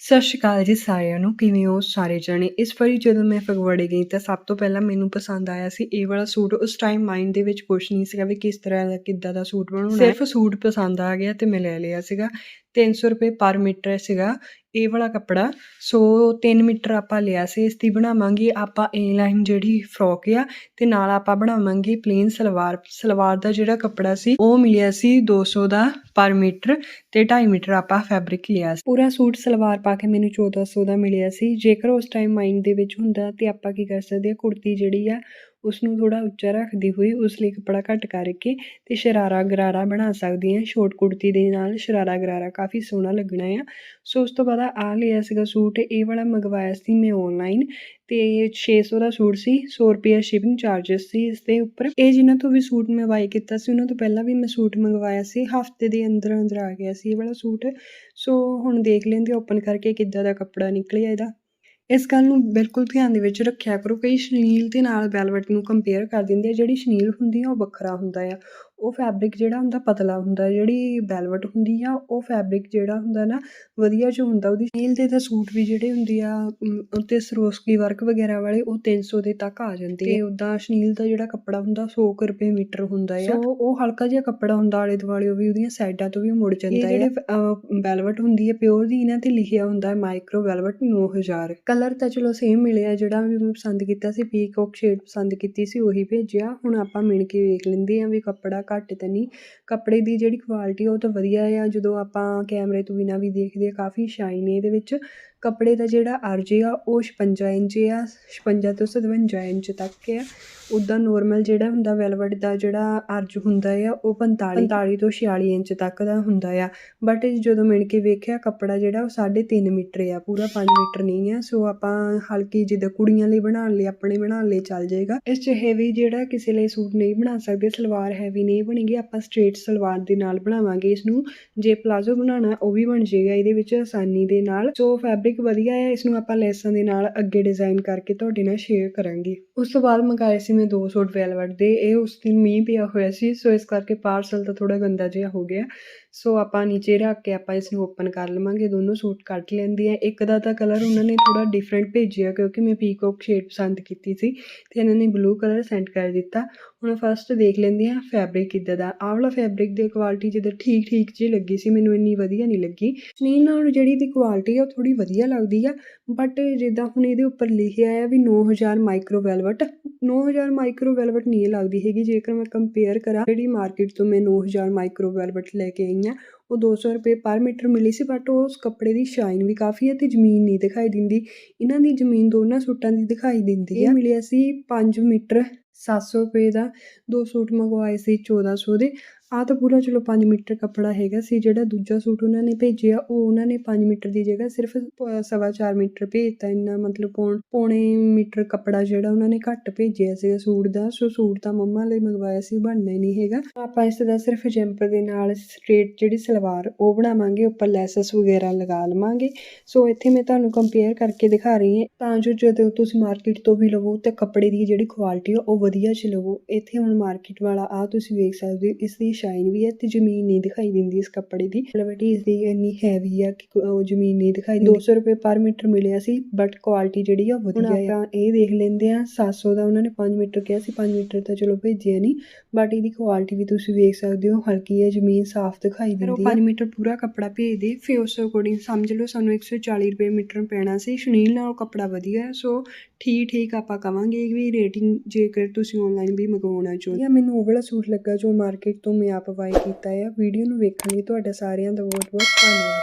ਸਤਿ ਸ਼੍ਰੀ ਅਕਾਲ ਜੀ ਸਾਰਿਆਂ ਨੂੰ, ਕਿਵੇਂ ਹੋ ਸਾਰੇ ਜਣੇ? ਇਸ ਵਾਰੀ ਜਦੋਂ ਮੈਂ ਫਗਵਾੜੇ ਗਈ ਤਾਂ ਸਭ ਤੋਂ ਪਹਿਲਾਂ ਮੈਨੂੰ ਪਸੰਦ ਆਇਆ ਸੀ ਇਹ ਵਾਲਾ ਸੂਟ। ਉਸ ਟਾਈਮ ਮਾਈਂਡ ਦੇ ਵਿੱਚ ਕੁਛ ਨਹੀਂ ਸੀਗਾ ਵੀ ਕਿਸ ਤਰ੍ਹਾਂ ਦਾ, ਕਿੱਦਾਂ ਦਾ ਸੂਟ ਬਣਾਉਣਾ ਸਿਰਫ ਸੂਟ ਪਸੰਦ ਆ ਗਿਆ ਤੇ ਮੈਂ ਲੈ ਲਿਆ ਸੀਗਾ। 300 ਰੁਪਏ ਪਰ ਮੀਟਰ ਸੀਗਾ, ਇਹ ਵਾਲਾ ਕੱਪੜਾ। ਸੋ 3 ਮੀਟਰ ਆਪਾਂ ਲਿਆ ਸੀ, ਇਸ ਦੀ ਬਣਾਵਾਂਗੇ ਆਪਾਂ ਏ ਲਾਈਨ ਜਿਹੜੀ ਫਰੋਕ ਆ, ਤੇ ਨਾਲ ਆਪਾਂ ਬਣਾਵਾਂਗੇ ਪਲੇਨ ਸਲਵਾਰ ਸਲਵਾਰ ਦਾ ਜਿਹੜਾ ਕੱਪੜਾ ਸੀ, ਉਹ ਮਿਲਿਆ ਸੀ 200 ਦਾ ਪਰ ਮੀਟਰ ਤੇ 2.5 ਮੀਟਰ ਆਪਾਂ ਫੈਬਰਿਕ ਲਿਆ ਸੀ। ਪੂਰਾ ਸੂਟ ਸਲਵਾਰ ਪਾ ਕੇ ਮੈਨੂੰ 1400 ਦਾ ਮਿਲਿਆ ਸੀ। ਜੇਕਰ ਉਸ ਟਾਈਮ ਮਾਈਂਡ ਦੇ ਵਿੱਚ ਹੁੰਦਾ ਤੇ ਆਪਾਂ ਕੀ ਕਰ ਸਕਦੇ ਆ, ਕੁੜਤੀ ਜਿਹੜੀ ਆ ਉਸ ਨੂੰ ਥੋੜਾ ਉੱਚਾ ਰੱਖਦੀ ਹੋਈ ਉਸ ਲਈ ਕੱਪੜਾ ਘੱਟ ਕਰਕੇ ਤੇ ਸ਼ਰਾਰਾ ਗਰਾਰਾ ਬਣਾ ਸਕਦੀ ਹਾਂ। ਸ਼ੋਰਟ ਕੁੜਤੀ ਦੇ ਨਾਲ ਸ਼ਰਾਰਾ ਗਰਾਰਾ ਕਾਫੀ ਸੋਹਣਾ ਲੱਗਣਾ ਆ। ਸੋ ਉਸ ਤੋਂ ਬਾਅਦ ਆ ਲਿਆ ਸੀਗਾ ਸੂਟ, ਇਹ ਵਾਲਾ ਮੰਗਵਾਇਆ ਸੀ ਮੈਂ ਆਨਲਾਈਨ ਤੇ 600 ਦਾ ਸੂਟ ਸੀ 100 ਰੁਪਏ ਸ਼ਿਪਿੰਗ ਚਾਰजेस ਸੀ ਇਸ ਦੇ ਉੱਪਰ। ਇਹ ਜਿਨ੍ਹਾਂ ਤੋਂ ਵੀ ਸੂਟ ਮੈਂ ਬਾਈ ਕੀਤਾ ਸੀ, ਉਹਨਾਂ ਤੋਂ ਪਹਿਲਾਂ ਵੀ ਮੈਂ ਸੂਟ ਮੰਗਵਾਇਆ ਸੀ। ਹਫ਼ਤੇ ਦੇ ਅੰਦਰ ਅੰਦਰ ਆ ਗਿਆ ਸੀ ਇਹ ਵਾਲਾ ਸੂਟ। ਸੋ ਹੁਣ ਦੇਖ ਲੈਂਦੇ ਓਪਨ ਕਰਕੇ ਕਿੱਦਾਂ ਦਾ ਕੱਪੜਾ ਨਿਕਲਿਆ ਇਹਦਾ। ਇਸ ਗੱਲ ਨੂੰ ਬਿਲਕੁਲ ਧਿਆਨ ਦੇ ਵਿੱਚ ਰੱਖਿਆ ਕਰੋ, ਕਈ ਸ਼ਨੀਲ ਦੇ ਨਾਲ ਵੈਲਵਟ ਨੂੰ ਕੰਪੇਅਰ ਕਰ ਦਿੰਦੇ ਆ, ਜਿਹੜੀ ਸ਼ਨੀਲ ਹੁੰਦੀ ਆ ਉਹ ਵੱਖਰਾ ਹੁੰਦਾ ਆ। ਉਹ ਫੈਬਰਿਕ ਜਿਹੜਾ ਹੁੰਦਾ ਪਤਲਾ ਹੁੰਦਾ ਜਿਹੜੀ ਵੈਲਵਟ ਹੁੰਦੀ ਆ ਉਹ ਫੈਬਰਿਕ ਜਿਹੜਾ ਹੁੰਦਾ ਨਾ ਵਧੀਆ ਜੋ ਹੁੰਦਾ ਉਹਦੀ ਸ਼ਨੀਲ ਦੇ ਤਾਂ ਸੂਟ ਵੀ ਜਿਹੜੇ ਹੁੰਦੇ ਆ ਉੱਤੇ ਸਰੋਸਕੀ ਵਰਕ ਵਗੈਰਾ ਵਾਲੇ ਉਹ 300 ਦੇ ਤੱਕ ਆ ਜਾਂਦੇ ਤੇ ਉਦਾਂ ਸ਼ਨੀਲ ਦਾ ਜਿਹੜਾ ਕੱਪੜਾ ਹੁੰਦਾ 100 ਕੁ ਰੁਪਏ ਮੀਟਰ ਹੁੰਦਾ ਆ। ਸੋ ਉਹ ਹਲਕਾ ਜਿਹਾ ਕੱਪੜਾ ਹੁੰਦਾ ਆਲੇ ਦੁਆਲੇ ਉਹ ਵੀ ਉਹਦੀਆਂ ਸਾਈਡਾਂ ਤੋਂ ਵੀ ਮੁੜ ਜਾਂਦਾ ਹੈ ਜਿਹੜੇ ਵੈਲਵਟ ਹੁੰਦੀ ਹੈ ਪਿਓਰ ਦੀ ਇਹਨਾਂ ਤੇ ਲਿਖਿਆ ਹੁੰਦਾ ਹੈ ਮਾਈਕਰੋ ਵੈਲਵਟ 9000 ਕਲਰ ਤਾਂ ਚਲੋ ਸੇਮ ਮਿਲਿਆ ਜਿਹੜਾ ਵੀ ਮੈਂ ਪਸੰਦ ਕੀਤਾ ਸੀ ਪੀਕੌਕ ਸ਼ੇਡ ਪਸੰਦ ਕੀਤੀ ਸੀ ਉਹੀ ਭੇਜਿਆ। ਹੁਣ ਆਪਾਂ ਮਿਣ ਕੇ ਵੇਖ ਲੈਂਦੇ ਆਂ ਵੀ ਕੱਪੜਾ ਘੱਟ ਤਾਂ ਨਹੀਂ। ਕੱਪੜੇ ਦੀ ਜਿਹੜੀ ਕੁਆਲਿਟੀ ਉਹ ਤਾਂ ਵਧੀਆ ਆ। ਜਦੋਂ ਆਪਾਂ ਕੈਮਰੇ ਤੋਂ ਬਿਨਾਂ ਵੀ ਦੇਖਦੇ ਹਾਂ ਕਾਫੀ ਸ਼ਾਈਨ ਇਹਦੇ ਵਿੱਚ। ਕੱਪੜੇ ਦਾ ਜਿਹੜਾ ਅਰਜ ਆ, ਉਹ 56 ਇੰਚ ਆ 56 ਤੋਂ 57 ਇੰਚ ਤੱਕ ਆ। ਉੱਦਾਂ ਨੋਰਮਲ ਜਿਹੜਾ ਹੁੰਦਾ ਵੈਲਵਟ ਦਾ ਜਿਹੜਾ ਅਰਜ ਹੁੰਦਾ ਆ, ਉਹ 45 45 ਤੋਂ 46 ਇੰਚ ਤੱਕ ਦਾ ਹੁੰਦਾ ਆ। ਬਟ ਜਦੋਂ ਮਿਣ ਕੇ ਵੇਖਿਆ ਕੱਪੜਾ ਜਿਹੜਾ, ਉਹ 3.5 ਮੀਟਰ ਆ, ਪੂਰਾ ਪੰਜ ਮੀਟਰ ਨਹੀਂ ਆ। ਸੋ ਆਪਾਂ ਹਲਕੀ ਜਿੱਦਾਂ ਕੁੜੀਆਂ ਲਈ ਬਣਾਉਣ ਲਈ, ਆਪਣੇ ਬਣਾਉਣ ਲਈ ਚੱਲ ਜਾਏਗਾ। ਇਸ 'ਚ ਹੈਵੀ ਜਿਹੜਾ ਕਿਸੇ ਲਈ ਸੂਟ ਨਹੀਂ ਬਣਾ ਸਕਦੇ, ਸਲਵਾਰ ਹੈਵੀ ਨਹੀਂ ਬਣੇਗੀ, ਆਪਾਂ ਸਟ੍ਰੇਟ ਸਲਵਾਰ ਦੇ ਨਾਲ ਬਣਾਵਾਂਗੇ ਇਸ ਨੂੰ ਜੇ ਪਲਾਜ਼ੋ ਬਣਾਉਣਾ, ਉਹ ਵੀ ਬਣ ਜਾਏਗਾ, ਇਹਦੇ ਵਿੱਚ ਆਸਾਨੀ ਦੇ ਨਾਲ। ਸੋ ਫੈਬਰਿਕ ਵਧੀਆ ਹੈ ਇਸ ਨੂੰ ਆਪਾਂ ਲੈਸਾਂ ਦੇ ਨਾਲ ਅੱਗੇ ਡਿਜ਼ਾਈਨ ਕਰਕੇ ਤੁਹਾਡੇ ਨਾਲ ਸ਼ੇਅਰ ਕਰਾਂਗੇ। ਉਸ ਤੋਂ ਬਾਅਦ ਮੰਗਾਏ ਸੀ ਮੈਂ ਦੋ ਸੂਟ ਵੈਲਵਟ ਦੇ, ਇਹ ਉਸ ਦਿਨ ਮੀਂਹ ਪਿਆ ਹੋਇਆ ਸੀ, ਸੋ ਇਸ ਕਰਕੇ ਪਾਰਸਲ ਤਾਂ ਥੋੜਾ ਗੰਦਾ ਜਿਹਾ ਹੋ ਗਿਆ। ਸੋ ਆਪਾਂ ਨੀਚੇ ਰੱਖ ਕੇ ਆਪਾਂ ਇਸ ਨੂੰ ਓਪਨ ਕਰ ਲਵਾਂਗੇ, ਦੋਨੋਂ ਸੂਟ ਕੱਟ ਲੈਂਦੇ ਆ। ਇੱਕ ਦਾ ਤਾਂ ਕਲਰ ਉਹਨਾਂ ਨੇ ਥੋੜਾ ਡਿਫਰੈਂਟ ਭੇਜਿਆ, ਕਿਉਂਕਿ ਮੈਂ ਪੀਕੋਕ ਸ਼ੇਡ ਪਸੰਦ ਕੀਤੀ ਸੀ, ਤੇ ਇਹਨਾਂ ਨੇ ਬਲੂ ਕਲਰ ਸੈਂਡ ਕਰ ਦਿੱਤਾ। ਹੁਣ ਫਸਟ ਦੇਖ ਲੈਂਦੇ ਹਾਂ ਫੈਬਰਿਕ ਕਿੱਦਾਂ ਦਾ। ਆਹ ਵਾਲਾ ਫੈਬਰਿਕ ਦੀ ਕੁਆਲਿਟੀ ਜਿੱਦਾਂ ਠੀਕ ਠੀਕ ਜਿਹੀ ਲੱਗੀ ਸੀ, ਮੈਨੂੰ ਇੰਨੀ ਵਧੀਆ ਨਹੀਂ ਲੱਗੀ। ਸ਼ਨੀਲ ਨਾਲ ਜਿਹੜੀ ਦੀ ਕੁਆਲਿਟੀ ਆ, ਉਹ ਥੋੜੀ ਵਧੀਆ ਲੱਗਦੀ ਆ ਬਟ ਜਿੱਦਾਂ ਹੁਣ ਇਹਦੇ ਉੱਪਰ ਲਿਖਿਆ ਆ ਵੀ 9000 ਮਾਈਕਰੋ ਵੈਲਵਟ 9000 ਮਾਈਕਰੋ ਵੈਲਵਟ ਨਹੀਂ ਇਹ ਲੱਗਦੀ ਹੈਗੀ, ਜੇਕਰ ਮੈਂ ਕੰਪੇਅਰ ਕਰਾਂ, ਜਿਹੜੀ ਮਾਰਕੀਟ ਤੋਂ ਮੈਂ 9000 ਮਾਈਕਰੋ ਵੈਲਵਟ ਲੈ ਕੇ ਆਈ ਆ, ਉਹ 200 ਰੁਪਏ ਪਰ ਮੀਟਰ ਮਿਲੀ ਸੀ ਬਟ ਉਸ ਕੱਪੜੇ ਦੀ ਸ਼ਾਈਨ ਵੀ ਕਾਫੀ ਹੈ ਤੇ ਜ਼ਮੀਨ ਨਹੀਂ ਦਿਖਾਈ ਦਿੰਦੀ। ਇਹਨਾਂ ਦੀ ਜ਼ਮੀਨ ਦੋਨਾਂ ਸੂਟਾਂ ਦੀ ਦਿਖਾਈ ਦਿੰਦੀ ਹੈ ਮਿਲਿਆ ਸੀ 5 ਮੀਟਰ 700 ਰੁਪਏ ਦਾ ਦੋ ਸੂਟ ਮੰਗਵਾਏ ਸੀ 1400 ਦੇ। ਆ ਤਾਂ ਪੂਰਾ ਚਲੋ 5 ਮੀਟਰ ਕੱਪੜਾ ਹੈਗਾ ਸੀ, ਜਿਹੜਾ ਦੂਜਾ ਸੂਟ ਉਹਨਾਂ ਨੇ ਭੇਜਿਆ, ਉਹ ਉਹਨਾਂ ਨੇ 5 ਮੀਟਰ ਦੀ ਜਗ੍ਹਾ ਸਿਰਫ ਪ- ਸਵਾ 4 ਮੀਟਰ ਭੇਜਤਾ, ਇੰਨਾ ਮਤਲਬ ਪੌਣ, ਪੌਣੇ ਮੀਟਰ ਕੱਪੜਾ ਜਿਹੜਾ ਉਹਨਾਂ ਨੇ ਘੱਟ ਭੇਜਿਆ ਸੀਗਾ ਸੂਟ ਦਾ, ਸੋ ਸੂਟ ਤਾਂ ਮੰਮਾ ਲਈ ਮੰਗਵਾਇਆ ਸੀ ਬਣਨਾ ਹੀ ਨਹੀਂ ਹੈਗਾ। ਆਪਾਂ ਇਸ ਦਾ ਸਿਰਫ ਜੈਂਪਰ ਦੇ ਨਾਲ ਸਟ੍ਰੇਟ ਜਿਹੜੀ ਸਲਵਾਰ ਉਹ ਬਣਾਵਾਂਗੇ, ਉੱਪਰ ਲੈਸਸ ਵਗੈਰਾ ਲਗਾ ਲਵਾਂਗੇ। ਸੋ ਇੱਥੇ ਮੈਂ ਤੁਹਾਨੂੰ ਕੰਪੇਅਰ ਕਰਕੇ ਦਿਖਾ ਰਹੀ ਹਾਂ, ਤਾਂ ਜੋ ਜਦੋਂ ਤੁਸੀਂ ਮਾਰਕੀਟ ਤੋਂ ਵੀ ਲਵੋ ਤੇ ਕੱਪੜੇ ਦੀ ਜਿਹੜੀ ਕੁਆਲਿਟੀ ਆ, ਉਹ ਵਧੀਆ ਚ ਲਵੋ। ਇੱਥੇ ਹੁਣ ਮਾਰਕੀਟ ਵਾਲਾ ਆ ਤੁਸੀਂ ਵੇਖ ਸਕਦੇ ਹੋ, ਇਸ ਦੀ ਸ਼ਾਈਨ ਵੀ ਹੈ ਤੇ ਜ਼ਮੀਨ ਨਹੀਂ ਦਿਖਾਈ ਦਿੰਦੀ ਇਸ ਕੱਪੜੇ ਦੀ। ਮਤਲਬ ਇਸ ਦੀ ਇੰਨੀ ਹੈਵੀ ਆ ਕਿ ਉਹ ਜ਼ਮੀਨ ਨਹੀਂ ਦਿਖਾਈ ਦਿੰਦੀ। 200 ਰੁਪਏ ਪਰ ਮੀਟਰ ਮਿਲਿਆ ਸੀ ਬਟ ਕੁਆਲਿਟੀ ਜਿਹੜੀ ਆ ਵਧੀਆ ਆ। ਇਹ ਦੇਖ ਲੈਂਦੇ ਆ 700 ਦਾ ਉਹਨਾਂ ਨੇ 5 ਮੀਟਰ ਕਿਹਾ ਸੀ 5 ਮੀਟਰ ਤਾਂ ਚਲੋ ਭੇਜਿਆ ਨਹੀਂ ਬਟ ਇਹਦੀ ਕੁਆਲਿਟੀ ਵੀ ਤੁਸੀਂ ਵੇਖ ਸਕਦੇ ਹੋ ਹਲਕੀ ਹੈ ਜ਼ਮੀਨ ਸਾਫ਼ ਦਿਖਾਈ ਦਿੰਦੀ ਹੈ 5 ਮੀਟਰ ਪੂਰਾ ਕੱਪੜਾ ਭੇਜ ਦੇ ਫਿਰ ਉਸ ਅਕੋਰਡਿੰਗ ਸਮਝ ਲਓ ਸਾਨੂੰ 140 ਰੁਪਏ ਮੀਟਰ ਪੈਣਾ ਸੀ ਸ਼ਨੀਲ ਨਾਲ ਕੱਪੜਾ ਵਧੀਆ ਹੈ ਸੋ ਠੀਕ ਠੀਕ ਆਪਾਂ ਕਵਾਂਗੇ ਵੀ ਰੇਟਿੰਗ ਜੇਕਰ ਤੁਸੀਂ ਆਨਲਾਈਨ ਵੀ ਮੰਗਵਾਉਣਾ ਚਾਹੁੰਦੇ ਆ ਮੈਨੂੰ ਉਹ ਵਾਲਾ ਸੂਟ ਲੱਗਾ ਜੋ ਮਾਰਕੀਟ ਤੋਂ ਮੈਂ ਆਪ ਬਾਈ ਕੀਤਾ ਆ ਵੀਡੀਓ ਨੂੰ ਵੇਖਣ ਲਈ ਤੁਹਾਡਾ ਸਾਰਿਆਂ ਦਾ ਬਹੁਤ ਬਹੁਤ ਧੰਨਵਾਦ।